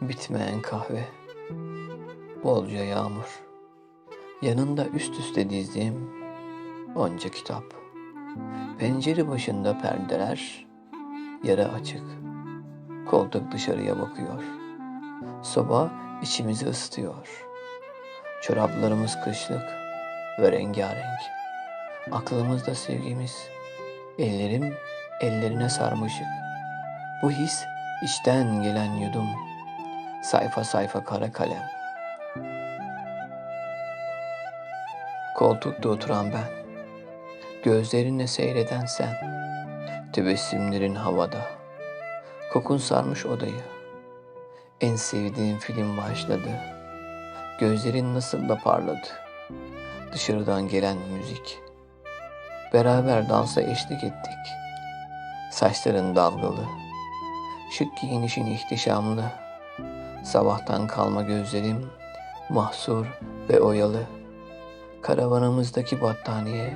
Bitmeyen kahve, bolca yağmur, yanında üst üste dizdiğim onca kitap. Pencere başında perdeler, yarı açık. Koltuk dışarıya bakıyor. Soba içimizi ısıtıyor. Çoraplarımız kışlık ve rengarenk. Aklımızda sevgimiz. Ellerim ellerine sarmışık. Bu his içten gelen yudum. Sayfa sayfa kara kalem. Koltukta oturan ben. Gözlerinle seyreden sen. Tebessümlerin havada. Kokun sarmış odayı. En sevdiğim film başladı. Gözlerin nasıl da parladı. Dışarıdan gelen müzik. Beraber dansa eşlik ettik. Saçların dalgalı. Şık giyinişin ihtişamlı. Sabahtan kalma gözlerim mahsur ve oyalı. Karavanımızdaki battaniye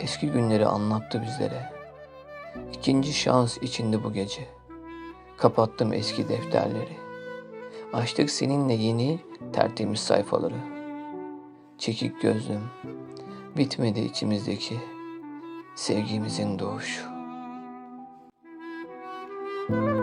eski günleri anlattı bizlere. İkinci şans içinde bu gece. Kapattım eski defterleri. Açtık seninle yeni tertemiz sayfaları çekik gözlüm. Bitmedi içimizdeki sevgimizin doğuşu. thank you